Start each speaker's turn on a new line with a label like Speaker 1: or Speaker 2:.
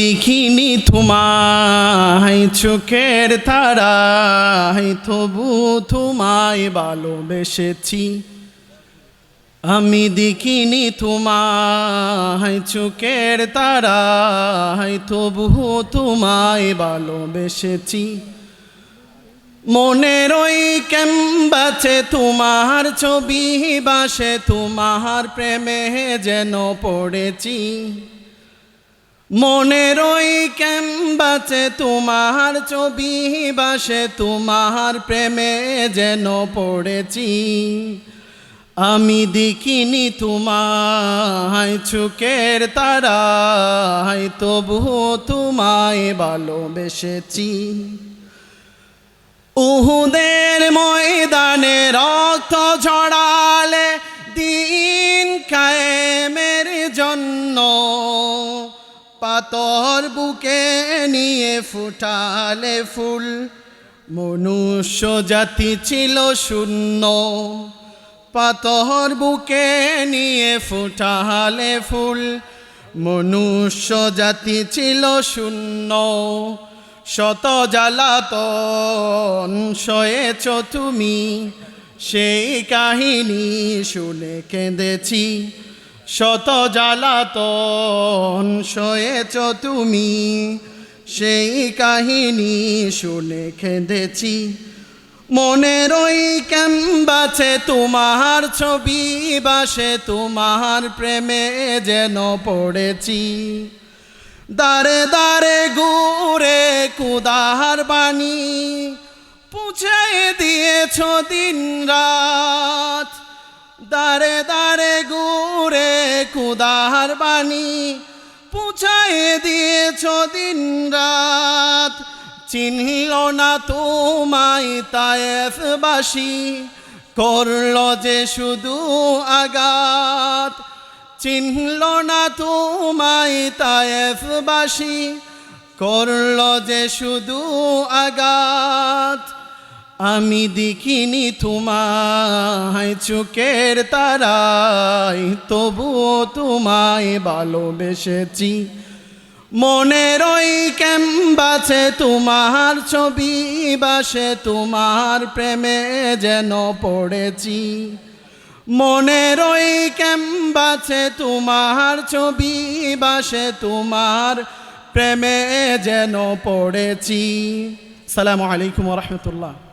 Speaker 1: দেখিনি তোমায়, চোখের তারায়, তবু তোমায় ভালোবেসেছি। আমি দেখিনি তোমায়, চোখের তারায়, তবু তোমায় ভালোবেসেছি। মনের ওই ক্যাম্বাছে তোমার ছবি বাসে তোমার প্রেমে যেন পড়েছি। মনের ওই ক্যাম্বাছে তোমার ছবি, বাসে তোমার প্রেমে যেন পড়েছি। আমি দেখিনি তোমায় চোখের তারায় তবু তোমায় ভালোবেসেছি। উহুদের ময়দানে রক্ত ঝড়ালে পাতর বুকে নিয়ে ফুটালে ফুল। মনুষ্য জাতি ছিল শূন্য। পাতর বুকে নিয়ে ফুটালে ফুল। মনুষ্য জাতি ছিল শূন্য। শত জ্বালাতন সয়েছ তুমি। সেই কাহিনী শুনে কেঁদেছি। শত জ্বালাতন সয়েছ তুমি। সেই কাহিনী শুনে কেঁদেছি মনের ওই ক্যাম্বাছে তোমার ছবি, বাসে তোমার প্রেমে যেন পড়েছি। দারে দারে ঘুরে কুদার বাণী, পুছে দিয়েছ দিন রাত দারে দারে ঘুরে কুদার বাণী পুছাই দিয়েছ দিন রাত চিনল না তোমায় তায়েফবাসী করল যে শুধু আঘাত। চিনল না তোমায় তায়েফবাসী করল যে শুধু আঘাত। আমি দেখিনি তোমায় চোখের তারাই তবুও তোমায় ভালোবেসেছি। মনের ওই ক্যাম্বাসে তোমার ছবি, বাসে তোমার প্রেমে যেন পড়েছি। মনের ওই ক্যাম্বাসে তোমার ছবি, বাসে তোমার প্রেমে যেন পড়েছি। সালামু আলাইকুম রহমতুল্লাহ।